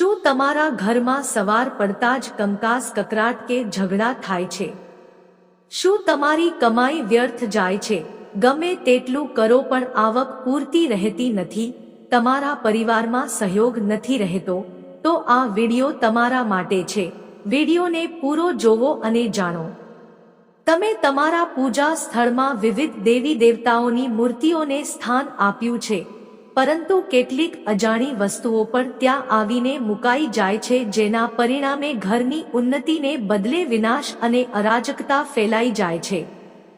શું તમારા ઘરમાં સવાર પડતા જ કંકાસ કકરાટ કે ઝઘડા થાય છે? શું તમારી કમાઈ વ્યર્થ જાય છે? ગમે તેટલું કરો પણ આવક પૂરતી રહેતી નથી, તમારા પરિવારમાં સહયોગ નથી રહેતો, તો આ વિડિયો તમારા માટે છે. વિડિયોને પૂરો જોવો અને જાણો. તમે તમારા પૂજા સ્થળમાં વિવિધ દેવી દેવતાઓની મૂર્તિઓને સ્થાન આપ્યું છે. પરંતુ કેટલીક અજાણી વસ્તુઓ પણ ત્યાં આવીને મુકાઈ જાય છે, જેના પરિણામે ઘરની ઉન્નતિને બદલે વિનાશ અને અરાજકતા ફેલાઈ જાય છે.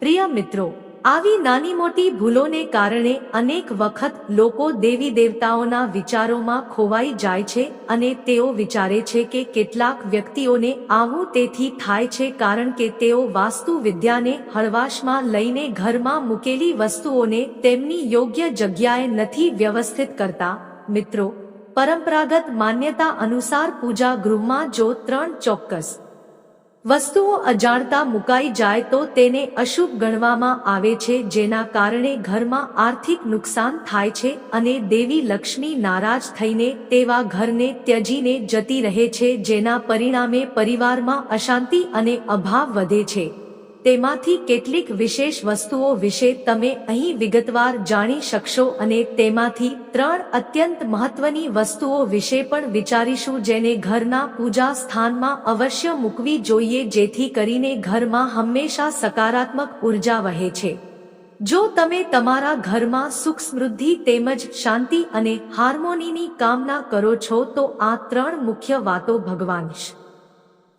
પ્રિય મિત્રો આવી નાની મોટી ભૂલોને કારણે અનેક વખત લોકો દેવી દેવતાઓના વિચારોમાં ખોવાઈ જાય છે અને તેઓ વિચારે છે કે કેટલાક વ્યક્તિઓને આવું તેથી થાય છે કારણ કે તેઓ વાસ્તુ વિદ્યાને હળવાશમાં લઈને ઘરમાં મૂકેલી વસ્તુઓને તેમની યોગ્ય જગ્યાએ નથી વ્યવસ્થિત કરતા. મિત્રો, પરંપરાગત માન્યતા અનુસાર પૂજા ગૃહમાં જો ત્રણ ચોક્કસ વસ્તુઓ અજાણતા મુકાઈ જાય તો તેને અશુભ ગણવામાં આવે છે, જેના કારણે ઘરમાં આર્થિક નુકસાન થાય છે અને દેવી લક્ષ્મી નારાજ થઈને તેવા ઘરને ત્યજીને જતી રહે છે, જેના પરિણામે પરિવારમાં અશાંતિ અને અભાવ વધે છે. તેમાંથી કેટલીક વિશેષ વસ્તુઓ વિશે તમે અહીં વિગતવાર જાણી શકશો અને તેમાંથી ત્રણ અત્યંત મહત્વની વસ્તુઓ વિશે પણ વિચારીશું જેને ઘરના પૂજા સ્થાનમાં અવશ્ય મૂકવી જોઈએ જેથી કરીને ઘરમાં હંમેશા સકારાત્મક ઊર્જા વહે છે. જો તમે તમારા ઘરમાં સુખ સમૃદ્ધિ તેમજ શાંતિ અને હાર્મોનીની કામના કરો છો તો આ ત્રણ મુખ્ય વાતો ભગવાન શ્રી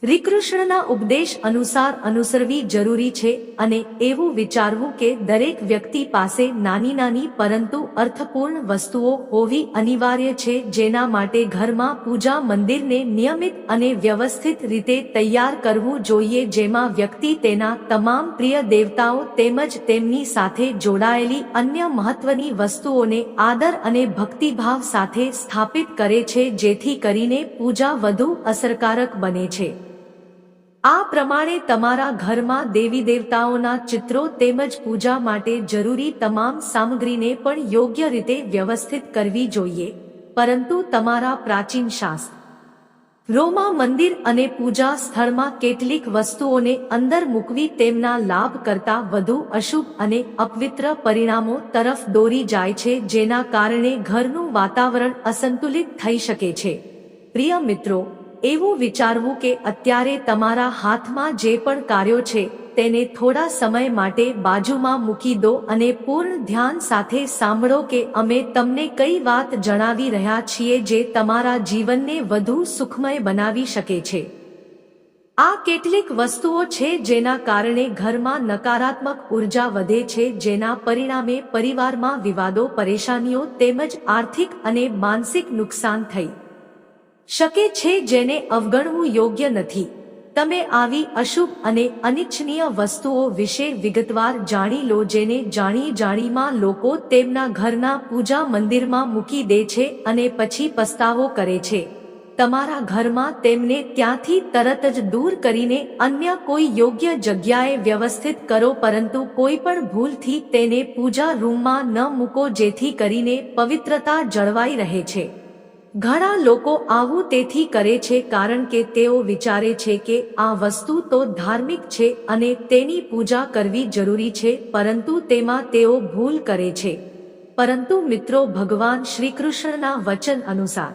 શ્રીકૃષ્ણના ઉપદેશ અનુસાર અનુસરવી જરૂરી છે અને એવું વિચારવું કે દરેક વ્યક્તિ પાસે નાની નાની પરંતુ અર્થપૂર્ણ વસ્તુઓ હોવી અનિવાર્ય છે જેના માટે ઘરમાં પૂજા મંદિરને નિયમિત અને વ્યવસ્થિત રીતે તૈયાર કરવું જોઈએ જેમાં વ્યક્તિ તેના તમામ પ્રિય દેવતાઓ તેમજ તેમની સાથે જોડાયેલી અન્ય મહત્વની વસ્તુઓને આદર અને ભક્તિભાવ સાથે સ્થાપિત કરે છે જેથી કરીને પૂજા વધુ અસરકારક બને છે. આ પ્રમાણે તમારા ઘરમાં દેવી દેવતાઓના ચિત્રો તેમજ પૂજા માટે જરૂરી તમામ સામગ્રીને પણ યોગ્ય રીતે વ્યવસ્થિત કરવી જોઈએ. પરંતુ તમારા પ્રાચીન શાસ્ત્ર, રોમા મંદિર અને પૂજા સ્થળમાં કેટલીક વસ્તુઓને અંદર મૂકવી તેમના લાભ કરતા વધુ અશુભ અને અપવિત્ર પરિણામો તરફ દોરી જાય છે, જેના કારણે ઘરનું વાતાવરણ અસંતુલિત થઈ શકે છે. પ્રિય મિત્રો એવું વિચારવું કે અત્યારે તમારા હાથમાં જે પણ કાર્યો છે, તેને થોડા સમય માટે બાજુમાં મૂકી દો અને પૂર્ણ ધ્યાન સાથે સાંભળો કે અમે તમને કઈ વાત જણાવી રહ્યા છીએ જે તમારા જીવનને વધુ સુખમય બનાવી શકે છે. આ કેટલીક વસ્તુઓ છે જેના કારણે ઘરમાં નકારાત્મક ઊર્જા વધે છે, જેના પરિણામે પરિવારમાં વિવાદો, પરેશાનીઓ તેમજ આર્થિક અને માનસિક નુકસાન થઈ. શકે છે જેને અવગણવું યોગ્ય નથી. તમે આવી અશુભ અને અનિચ્છનીય વસ્તુઓ વિશે વિગતવાર જાણી લો જેને જાણી જાણીમાં લોકો તેમના ઘરના પૂજા મંદિરમાં મૂકી દે છે અને પછી પસ્તાવો કરે છે. તમારા ઘરમાં તેમને ત્યાંથી તરત જ દૂર કરીને અન્ય કોઈ યોગ્ય જગ્યાએ વ્યવસ્થિત કરો પરંતુ કોઈ પણ ભૂલથી તેને પૂજા રૂમમાં ન મૂકો જેથી કરીને પવિત્રતા જળવાઈ રહે છે. ઘણા લોકો આવું તેથી કરે છે કારણ કે તેઓ વિચારે છે કે આ વસ્તુ તો ધાર્મિક છે અને તેની પૂજા કરવી જરૂરી છે, પરંતુ તેમાં તેઓ ભૂલ કરે છે. પરંતુ મિત્રો, ભગવાન શ્રી કૃષ્ણના વચન અનુસાર,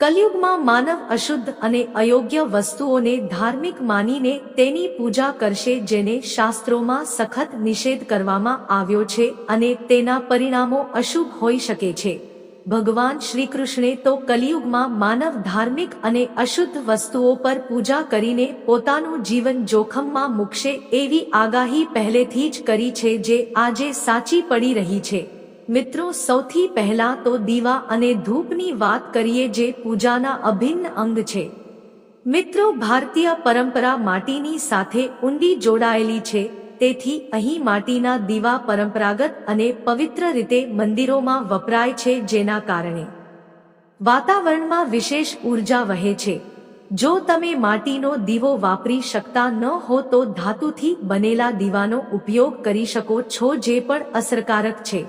કલયુગમાં માનવ અશુદ્ધ અને અયોગ્ય વસ્તુઓને ધાર્મિક માનીને તેની પૂજા કરશે જેને શાસ્ત્રોમાં સખત નિષેધ કરવામાં આવ્યો છે અને તેના પરિણામો અશુભ હોઈ શકે છે. ભગવાન શ્રી કૃષ્ણે તો કલિયુગમાં માનવ ધાર્મિક અને અશુદ્ધ વસ્તુઓ પર પૂજા કરીને પોતાનું જીવન જોખમમાં મૂકશે એવી આગાહી પહેલેથી જ કરી છે જે આજે સાચી પડી રહી છે. મિત્રો, સૌથી પહેલા તો દીવા અને ધૂપની વાત કરીએ જે પૂજાના અભિન્ન અંગ છે. મિત્રો, ભારતીય પરંપરા માટીની સાથે ઊંડી જોડાયેલી છે. તેથી અહીં માટીના દીવા પરંપરાગત અને પવિત્ર રીતે મંદિરોમાં વપરાય છે જેના કારણે વાતાવરણમાં વિશેષ ઊર્જા વહે છે. જો તમે માટીનો દીવો વાપરી શકતા ન હો તો ધાતુથી બનેલા દીવાનો ઉપયોગ કરી શકો છો જે પણ અસરકારક છે.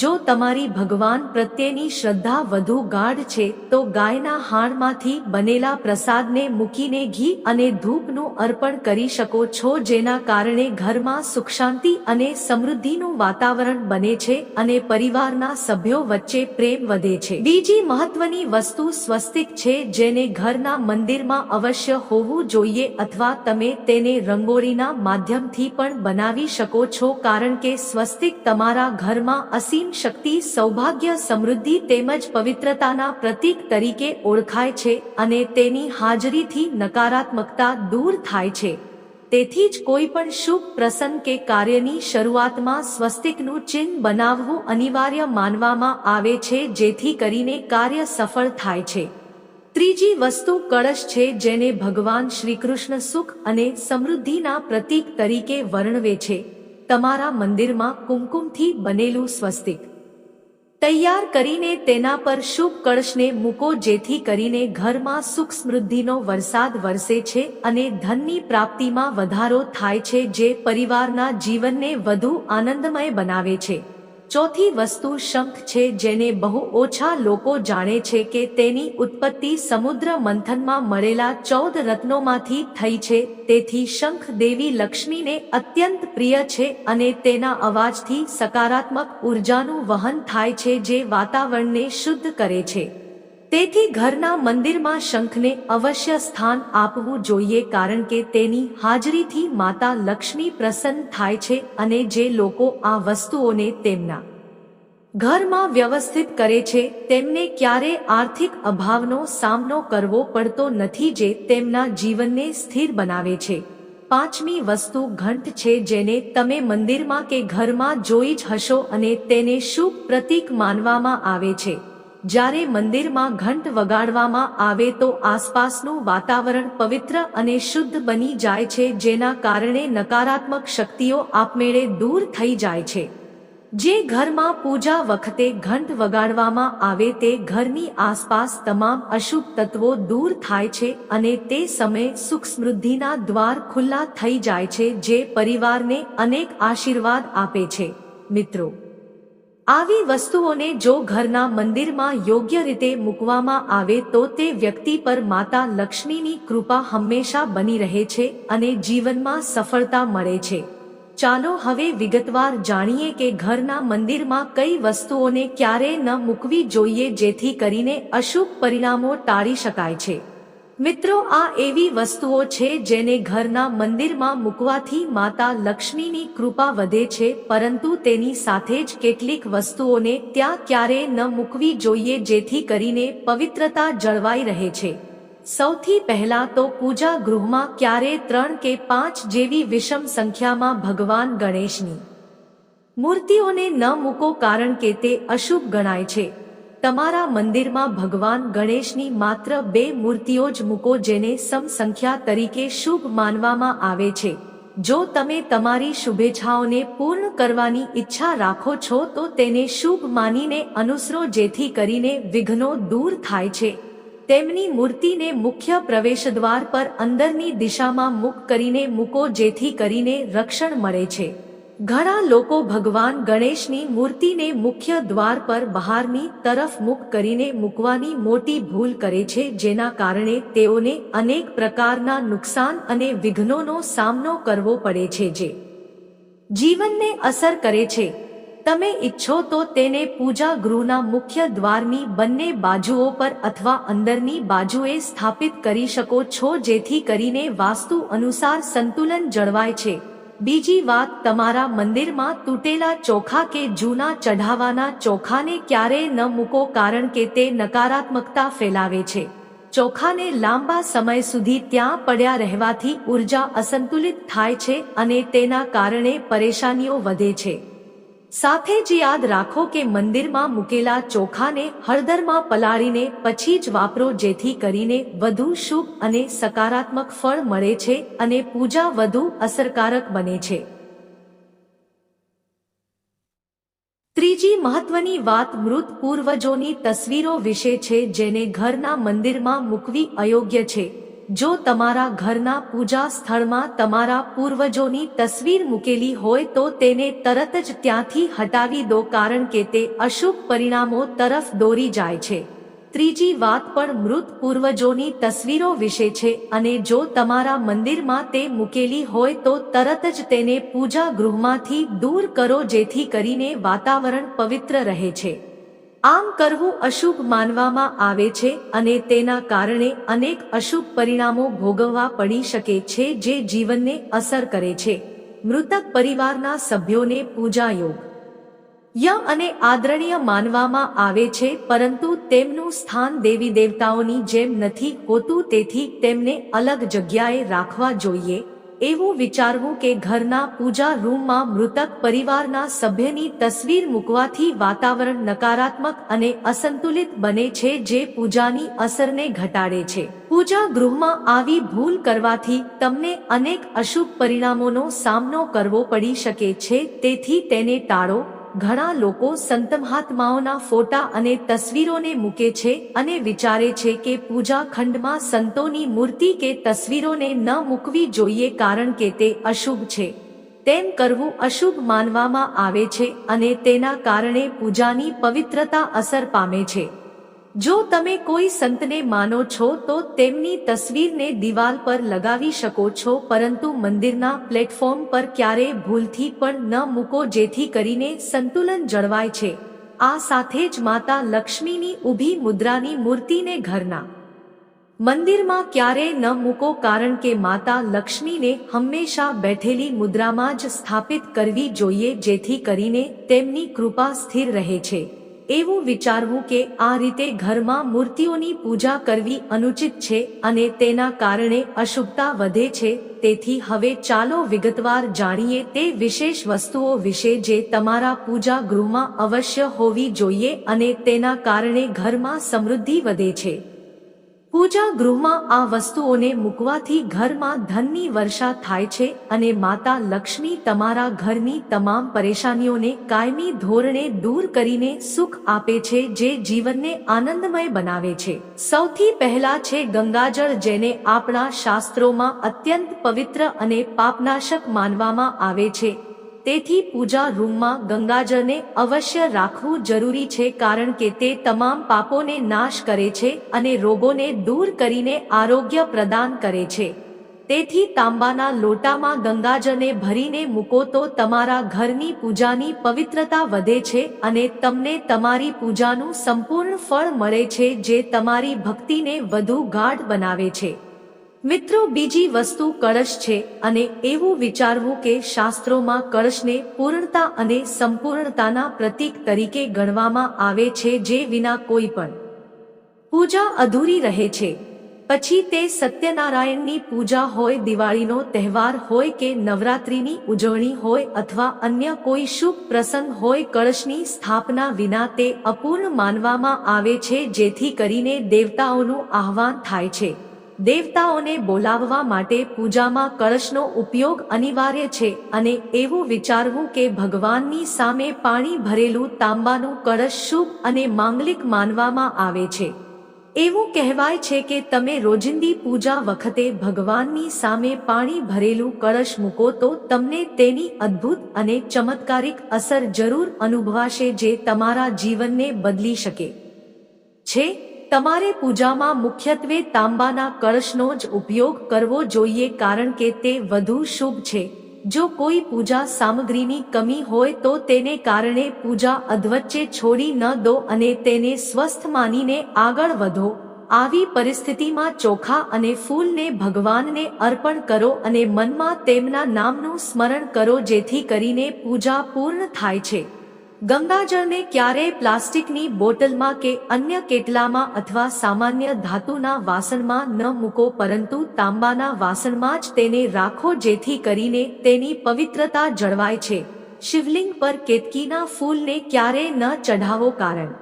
જો તમારી ભગવાન પ્રત્યેની શ્રદ્ધા વધુ ગાઢ છે, તો ગાયના હાણમાંથી બનેલા પ્રસાદને મૂકીને ઘી અને ધૂપનું અર્પણ કરી શકો છો, જેના કારણે ઘરમાં સુખ શાંતિ અને સમૃદ્ધિનું વાતાવરણ બને છે અને પરિવારના સભ્યો વચ્ચે પ્રેમ વધે છે. બીજી મહત્વની વસ્તુ સ્વસ્તિક છે, જેને ઘરના મંદિરમાં અવશ્ય હોવું જોઈએ અથવા તમે તેને રંગોળીના માધ્યમથી પણ બનાવી શકો છો, કારણ કે સ્વસ્તિક તમારા ઘરમાં અસીમ શક્તિ સૌભાગ્ય સમૃદ્ધિ તેમજ પવિત્રતાના પ્રતીક તરીકે ઓળખાય છે અને તેની હાજરીથી નકારાત્મકતા દૂર થાય છે. તેથી જ કોઈ પણ શુભ પ્રસંગ કે કાર્યની શરૂઆતમાં સ્વસ્તિકનું ચિહ્ન બનાવવું અનિવાર્ય માનવામાં આવે છે જેથી કરીને કાર્ય સફળ થાય છે. ત્રીજી વસ્તુ કળશ છે જેને ભગવાન શ્રીકૃષ્ણ સુખ અને સમૃદ્ધિના પ્રતીક તરીકે વર્ણવે છે. તમારા મંદિરમાં કુમકુમથી બનેલું સ્વસ્તિક. તૈયાર કરીને તેના પર શુભ કળશને મૂકો જેથી કરીને ઘરમાં સુખ સમૃદ્ધિનો વરસાદ વરસે છે અને ધનની પ્રાપ્તિમાં વધારો થાય છે જે પરિવારના જીવનને વધુ આનંદમય બનાવે છે. ચોથી વસ્તુ શંખ છે જેને બહુ ઓછા લોકો જાણે છે કે તેની ઉત્પત્તિ સમુદ્ર મંથનમાં મળેલા ચૌદ રત્નોમાંથી થઈ છે. તેથી શંખ દેવી લક્ષ્મીને અત્યંત પ્રિય છે અને તેના અવાજથી સકારાત્મક ઉર્જાનું વહન થાય છે જે વાતાવરણને શુદ્ધ કરે છે. તેથી ઘરના મંદિરમાં શંખને અવશ્ય સ્થાન આપવું જોઈએ કારણ કે તેની હાજરીથી માતા લક્ષ્મી પ્રસન્ન થાય છે અને જે લોકો આ વસ્તુઓને તેમના ઘરમાં વ્યવસ્થિત કરે છે, તેમને ક્યારે આર્થિક અભાવનો સામનો કરવો પડતો નથી જે તેમના જીવનને સ્થિર બનાવે છે. પાંચમી વસ્તુ ઘંટ છે જેને તમે મંદિરમાં કે ઘરમાં જોઈ જ હશો અને તેને શુભ પ્રતીક માનવામાં આવે છે. જ્યારે મંદિરમાં ઘંટ વગાડવામાં આવે તો આસપાસનું વાતાવરણ પવિત્ર અને શુદ્ધ બની જાય છે, જેના કારણે નકારાત્મક શક્તિઓ આપમેળે દૂર થઈ જાય છે. જે ઘરમાં પૂજા વખતે ઘંટ વગાડવામાં આવે તે ઘરની આસપાસ તમામ અશુભ તત્વો દૂર થાય છે અને તે સમયે સુખ સમૃદ્ધિના દ્વાર ખુલ્લા થઈ જાય છે, જે પરિવારને અનેક આશીર્વાદ આપે છે. મિત્રો આવી વસ્તુઓને જો ઘરના મંદિરમાં યોગ્ય રીતે મૂકવામાં આવે તો તે વ્યક્તિ પર માતા લક્ષ્મીની કૃપા હંમેશા બની રહે છે અને જીવનમાં સફળતા મળે છે. ચાલો હવે વિગતવાર જાણીએ કે ઘરના મંદિરમાં કઈ વસ્તુઓને ક્યારે ન મૂકવી જોઈએ જેથી કરીને અશુભ પરિણામો ટાળી શકાય છે. મિત્રો, આ એવી વસ્તુઓ છે જેને ઘરના મંદિરમાં મૂકવાથી માતા લક્ષ્મીની કૃપા વધે છે, પરંતુ તેની સાથે જ કેટલીક વસ્તુઓને ત્યાં ક્યારેય ન મૂકવી જોઈએ જેથી કરીને પવિત્રતા જળવાઈ રહે છે. સૌથી પહેલા તો પૂજા ગૃહમાં ક્યારે ત્રણ કે પાંચ જેવી વિષમ સંખ્યામાં ભગવાન ગણેશની મૂર્તિઓને ન મૂકો કારણ કે તે અશુભ ગણાય છે. તમારા મંદિરમાં ભગવાન ગણેશની માત્ર બે મૂર્તિઓ જ મૂકો જેને સમ સંખ્યા તરીકે શુભ માનવામાં આવે છે. જો તમે તમારી શુભેચ્છાઓને પૂર્ણ કરવાની ઈચ્છા રાખો છો તો તેને શુભ માનીને અનુસરો જેથી કરીને વિઘ્નો દૂર થાય છે. તેમની મૂર્તિને મુખ્ય પ્રવેશદ્વાર પર અંદરની દિશામાં મુક કરીને મૂકો જેથી કરીને રક્ષણ મળે છે. ઘણા લોકો ભગવાન ગણેશની મૂર્તિને મુખ્ય દ્વાર પર બહારની તરફ મુખ કરીને મૂકવાની મોટી ભૂલ કરે છે, જેના કારણે તેઓને અનેક પ્રકારના નુકસાન અને વિઘ્નોનો સામનો કરવો પડે છે, જે જીવનને અસર કરે છે. તમે ઈચ્છો તો તેને પૂજા ગૃહના મુખ્ય દ્વારની બંને બાજુઓ પર અથવા અંદરની બાજુએ સ્થાપિત કરી શકો છો, જેથી કરીને વાસ્તુ અનુસાર સંતુલન જળવાય છે. બીજી વાત, તમારા મંદિરમાં તૂટેલા ચોખા કે જૂના ચઢાવાના ચોખાને ક્યારેય ન મૂકો કારણ કે તે નકારાત્મકતા ફેલાવે છે. ચોખાને લાંબા સમય સુધી ત્યાં પડ્યા રહેવાથી ઊર્જા અસંતુલિત થાય છે અને તેના કારણે પરેશાનીઓ વધે છે. સાથે જ યાદ રાખો કે મંદિરમાં મૂકેલા ચોખાને હળદરમાં પલાળીને પછી જ વાપરો જેથી કરીને વધુ શુભ અને સકારાત્મક ફળ મળે છે અને પૂજા વધુ અસરકારક બને છે. ત્રીજી મહત્વની વાત મૃત પૂર્વજોની તસવીરો વિશે છે જેને ઘરના મંદિરમાં મૂકવી અયોગ્ય છે. જો તમારા ઘરના પૂજા સ્થળમાં તમારા પૂર્વજોની તસવીર મૂકેલી હોય તો તેને તરત જ ત્યાંથી હટાવી દો કારણ કે તે અશુભ પરિણામો તરફ દોરી જાય છે. ત્રીજી વાત પણ મૃત પૂર્વજોની તસવીરો વિશે છે અને જો તમારા મંદિરમાં તે મૂકેલી હોય તો તરત જ તેને પૂજા ગૃહમાંથી દૂર કરો જેથી કરીને વાતાવરણ પવિત્ર રહે છે. આમ કરવું અશુભ માનવામાં આવે છે અને તેના કારણે અનેક અશુભ પરિણામો ભોગવવા પડી શકે છે જે જીવનને અસર કરે છે. મૃતક પરિવારના સભ્યોને પૂજા યોગ ય અને આદરણીય માનવામાં આવે છે, પરંતુ તેમનું સ્થાન દેવી દેવતાઓની જેમ નથી હોતું, તેથી તેમને અલગ જગ્યાએ રાખવા જોઈએ. એવું વિચારવું કે ઘરના પૂજા રૂમમાં મૃતક પરિવારના સભ્યની તસવીર મૂકવાથી વાતાવરણ નકારાત્મક અને અસંતુલિત બને છે જે પૂજાની અસરને ઘટાડે છે. પૂજા ગૃહમાં આવી ભૂલ કરવાથી તમને અનેક અશુભ પરિણામોનો સામનો કરવો પડી શકે છે, તેથી તેને ટાળો. ઘણા લોકો સંત મહાત્માઓના ફોટા અને તસવીરોને મૂકે છે અને વિચારે છે કે પૂજા ખંડમાં સંતોની મૂર્તિ કે તસવીરોને ન મૂકવી જોઈએ કારણ કે તે અશુભ છે. તેમ કરવું અશુભ માનવામાં આવે છે અને તેના કારણે પૂજાની પવિત્રતા અસર પામે છે. જો તમે કોઈ સંતને માનો છો તો તેમની તસવીરને દિવાલ પર લગાવી શકો છો, પરંતુ મંદિરના પ્લેટફોર્મ પર ક્યારેય ભૂલથી પણ ન મૂકો જેથી કરીને સંતુલન જળવાય છે. આ સાથે જ માતા લક્ષ્મીની ઊભી મુદ્રાની મૂર્તિને ઘરના મંદિરમાં ક્યારેય ન મૂકો કારણ કે માતા લક્ષ્મીને હંમેશા બેઠેલી મુદ્રામાં જ સ્થાપિત કરવી જોઈએ જેથી કરીને તેમની કૃપા સ્થિર રહે છે. એવું વિચારવું કે આ રીતે ઘરમાં મૂર્તિઓની પૂજા કરવી અનુચિત છે અને તેના કારણે અશુભતા વધે છે, તેથી હવે ચાલો વિગતવાર જાણીએ તે વિશેષ વસ્તુઓ વિશે જે તમારા પૂજા ગૃહમાં અવશ્ય હોવી જોઈએ અને તેના કારણે ઘરમાં સમૃદ્ધિ વધે છે. પૂજા ગૃહમાં આ વસ્તુઓને મૂકવાથી ઘરમાં ધનની વર્ષા થાય છે અને માતા લક્ષ્મી તમારા ઘરની તમામ પરેશાનીઓને કાયમી ધોરણે દૂર કરીને સુખ આપે છે જે જીવનને આનંદમય બનાવે છે. સૌથી પહેલા છે ગંગાજળ જેને આપણા શાસ્ત્રોમાં અત્યંત પવિત્ર અને પાપનાશક માનવામાં આવે છે. તેથી પૂજા રૂમમાં ગંગાજળને અવશ્ય રાખવું જરૂરી છે કારણ કે તે તમામ પાપોને નાશ કરે છે અને રોગોને દૂર કરીને આરોગ્ય પ્રદાન કરે છે. તેથી તાંબાના લોટામાં ગંગાજળને ભરીને મૂકો તો તમારા ઘરની પૂજાની પવિત્રતા વધે છે અને તમને તમારી પૂજાનું સંપૂર્ણ ફળ મળે છે જે તમારી ભક્તિને વધુ ગાઢ બનાવે છે. મિત્રો, બીજી વસ્તુ કળશ છે અને એવું વિચારવું કે શાસ્ત્રોમાં કળશને પૂર્ણતા અને સંપૂર્ણતાના પ્રતીક તરીકે ગણવામાં આવે છે જે વિના કોઈ પણ પૂજા અધૂરી રહે છે. પછી તે સત્યનારાયણની પૂજા હોય, દિવાળીનો તહેવાર હોય કે નવરાત્રિની ઉજવણી હોય અથવા અન્ય કોઈ શુભ પ્રસંગ હોય, કળશની સ્થાપના વિના તે અપૂર્ણ માનવામાં આવે છે જેથી કરીને દેવતાઓનું આહવાન થાય છે. દેવતાઓને બોલાવવા માટે પૂજામાં કળશનો ઉપયોગ અનિવાર્ય છે અને એવું વિચારવું કે ભગવાનની સામે પાણી ભરેલું તાંબાનું કળશ શુભ અને માંગલિક માનવામાં આવે છે. એવું કહેવાય છે કે તમે રોજિંદી પૂજા વખતે ભગવાનની સામે પાણી ભરેલું કળશ મૂકો તો તમને તેની અદ્ભુત અને ચમત્કારિક અસર જરૂર અનુભવાશે જે તમારા જીવનને બદલી શકે. છે તમારે પૂજામાં મુખ્યત્વે તાંબાના કળશનો જ ઉપયોગ કરવો જોઈએ કારણ કે તે વધુ શુભ છે. જો કોઈ પૂજા સામગ્રીની કમી હોય તો તેને કારણે પૂજા અધવચ્ચે છોડી ન દો અને તેને સ્વસ્થ માનીને આગળ વધો. આવી પરિસ્થિતિમાં ચોખા અને ફૂલને ભગવાનને અર્પણ કરો અને મનમાં તેમના નામનું સ્મરણ કરો જેથી કરીને પૂજા પૂર્ણ થાય છે. ગંગાજળને ક્યારેય પ્લાસ્ટિકની બોટલમાં કે અન્ય કેટલામાં અથવા સામાન્ય ધાતુના વાસણમાં ન મૂકો, પરંતુ તાંબાના વાસણમાં જ તેને રાખો જેથી કરીને તેની પવિત્રતા જળવાય છે. શિવલિંગ પર કેતકીના ફૂલને ક્યારેય ન ચઢાવો કારણ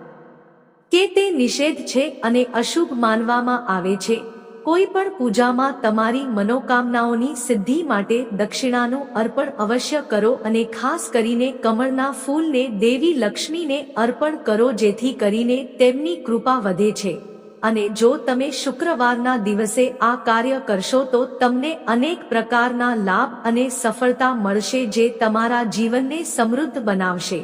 કે તે નિષેધ છે અને અશુભ માનવામાં આવે છે. કોઈ પણ પૂજામાં તમારી મનોકામનાઓની સિદ્ધિ માટે દક્ષિણાનું અર્પણ અવશ્ય કરો અને ખાસ કરીને કમળના ફૂલને દેવી લક્ષ્મીને અર્પણ કરો જેથી કરીને તેમની કૃપા વધે છે. અને જો તમે શુક્રવારના દિવસે આ કાર્ય કરશો તો તમને અનેક પ્રકારના લાભ અને સફળતા મળશે જે તમારા જીવનને સમૃદ્ધ બનાવશે.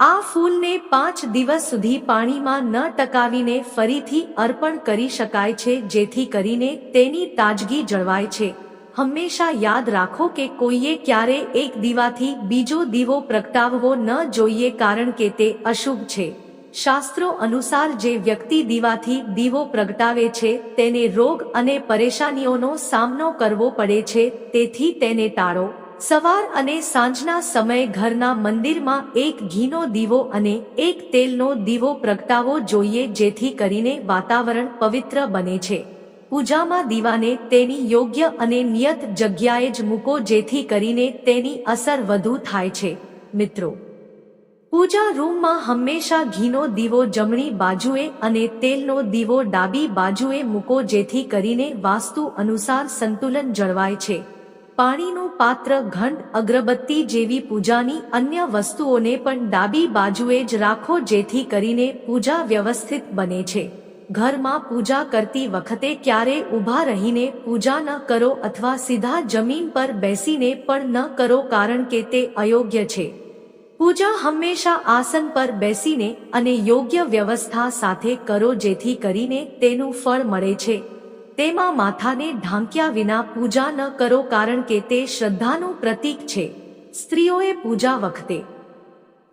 આ ફૂલને પાંચ દિવસ સુધી પાણીમાં ન ટકાવીને ફરીથી અર્પણ કરી શકાય છે, જેથી કરીને તેની તાજગી જળવાય છે. હંમેશા યાદ રાખો કે કોઈએ ક્યારે એક દીવાથી બીજો દીવો પ્રગટાવવો ન જોઈએ કારણ કે તે અશુભ છે. શાસ્ત્રો અનુસાર જે વ્યક્તિ દીવાથી દીવો પ્રગટાવે છે, તેને રોગ અને પરેશાનીઓનો સામનો કરવો પડે છે, તેથી તેને ટાળો. સવાર અને સાંજના સમયે ઘરના મંદિરમાં એક ઘીનો દીવો અને એક તેલનો દીવો પ્રગટાવો જોઈએ જેથી કરીને વાતાવરણ પવિત્ર બને છે. પૂજામાં દીવાને તેની યોગ્ય અને નિયત જગ્યાએ જ મૂકો જેથી કરીને તેની અસર વધુ થાય છે. મિત્રો, પૂજા રૂમમાં હંમેશા ઘીનો દીવો જમણી બાજુએ અને તેલનો દીવો ડાબી બાજુએ મૂકો જેથી કરીને વાસ્તુ અનુસાર સંતુલન જળવાય છે. પાણીનું પાત્ર ઘંટ, અગરબત્તી જેવી પૂજાની અન્ય વસ્તુઓને પણ ડાબી બાજુએ જ રાખો જેથી કરીને પૂજા વ્યવસ્થિત બને છે. ઘરમાં પૂજા કરતી વખતે ક્યારે ઊભા રહીને પૂજા ન કરો અથવા સીધા જમીન પર બેસીને પણ ન કરો કારણ કે તે અયોગ્ય છે. પૂજા હંમેશા આસન પર બેસીને અને યોગ્ય વ્યવસ્થા સાથે કરો જેથી કરીને તેનું ફળ મળે છે. તેમાં માથાને ઢાંક્યા વિના પૂજા ન કરો કારણ કે તે શ્રદ્ધાનું પ્રતીક છે. સ્ત્રીઓએ પૂજા વખતે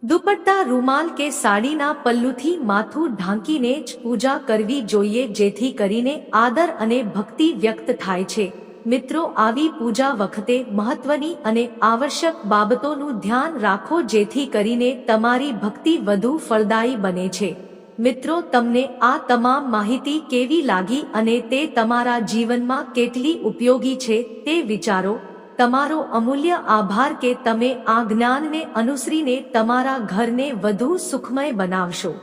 દુપટ્ટા, રૂમાલ કે સાડીના પલ્લુથી માથું ઢાંકીને જ પૂજા કરવી જોઈએ જેથી કરીને આદર અને ભક્તિ વ્યક્ત થાય છે. મિત્રો, આવી પૂજા વખતે મહત્વની અને આવશ્યક બાબતોનું ધ્યાન રાખો જેથી કરીને તમારી ભક્તિ વધુ ફળદાયી બને છે. મિત્રો, તમને આ તમામ માહિતી કેવી લાગી અને તે તમારા જીવનમાં કેટલી ઉપયોગી છે તે વિચારો. તમારો અમૂલ્ય આભાર કે તમે આ જ્ઞાનને અનુસરીને તમારા ઘરને વધુ સુખમય બનાવશો.